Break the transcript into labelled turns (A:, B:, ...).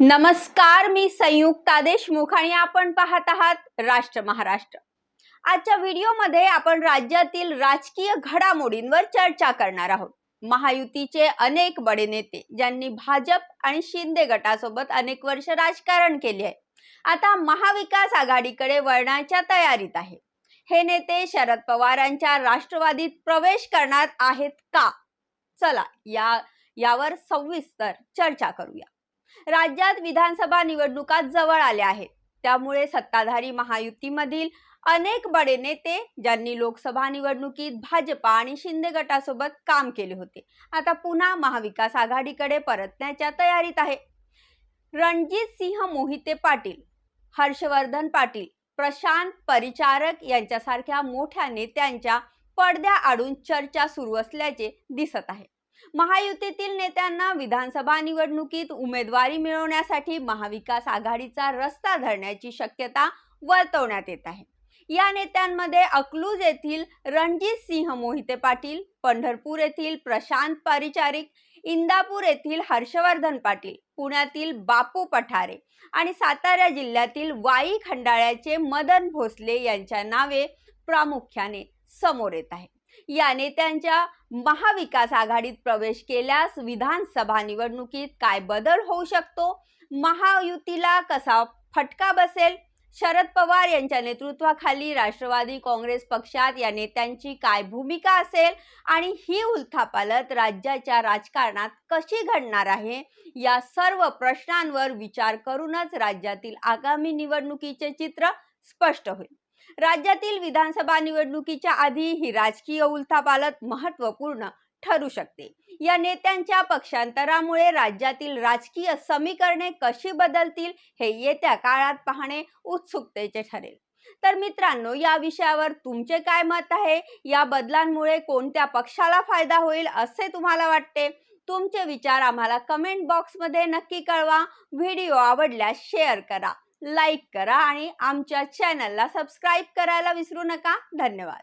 A: नमस्कार मी संयुक्ता देशमुख आणि आपण पाहत आहात राष्ट्र महाराष्ट्र. आजच्या व्हिडिओमध्ये आपण राज्यातील राजकीय घडामोडींवर चर्चा करणार आहोत. महायुतीचे अनेक बडे नेते ज्यांनी भाजप आणि शिंदे गटासोबत अनेक वर्ष राजकारण केले आहे. आता महाविकास आघाडीकडे वळण्याच्या तयारीत आहे. हे नेते शरद पवारांच्या राष्ट्रवादीत प्रवेश करणार आहेत का? चला या यावर सविस्तर चर्चा करूया. राज्यात विधानसभा निवडणुका जवळ आल्या आहेत. त्यामुळे सत्ताधारी महायुतीमधील अनेक बडे नेते ज्यांनी लोकसभा निवडणुकीत भाजपा आणि शिंदे गटासोबत काम केले होते आता पुन्हा महाविकास आघाडीकडे परतण्याच्या तयारीत आहे रणजित सिंह मोहिते पाटील हर्षवर्धन पाटील प्रशांत परिचारक यांच्यासारख्या मोठ्या नेत्यांच्या पडद्या आडून चर्चा सुरू असल्याचे दिसत आहे. महायुतीतील नेत्यांना विधानसभा निवडणुकीत उमेदवारी मिळवण्यासाठी महाविकास आघाडीचा रस्ता धरण्याची शक्यता वर्तवण्यात येत आहे. या नेत्यांमध्ये अकलूज येथील रणजित सिंह मोहिते पाटील पंढरपूर येथील प्रशांत परिचारिक इंदापूर येथील हर्षवर्धन पाटील पुण्यातील बापू पठारे आणि सातारा जिल्ह्यातील वाई खंडाळ्याचे मदन भोसले यांच्या नावे प्रामुख्याने समोर येत आहे या नेत्यांच्या महाविकास आघाडीत प्रवेश केल्यास विधानसभा निवडणुकीत काय बदल होऊ शकतो? महायुतीला कसा फटका बसेल? शरद पवार यांच्या नेतृत्वाखाली राष्ट्रवादी काँग्रेस पक्षात या नेत्यांची काय भूमिका असेल? आणि ही उलथापालत राज्याच्या राजकारणात कशी घडणार आहे? या सर्व प्रश्नांवर विचार करूनच राज्यातील आगामी निवडणुकीचे चित्र स्पष्ट होईल. राज्यातील विधानसभा निवडणुकीच्या आधी ही राजकीय उलथापालत महत्त्वपूर्ण ठरू शकते. या नेत्यांच्या पक्षांतरामुळे राज्यातील राजकीय समीकरणे कशी बदलतील हे येत्या काळात पाहणे उत्सुकतेचे ठरेल. तर मित्रांनो या विषयावर तुमचे काय मत आहे? या बदलांमुळे कोणत्या पक्षाला फायदा होईल असे तुम्हाला वाटते? तुमचे विचार आम्हाला कमेंट बॉक्समध्ये नक्की कळवा. व्हिडिओ आवडल्यास शेअर करा. लाईक करा आणि आमच्या चॅनलला सबस्क्राईब करायला विसरू नका. धन्यवाद.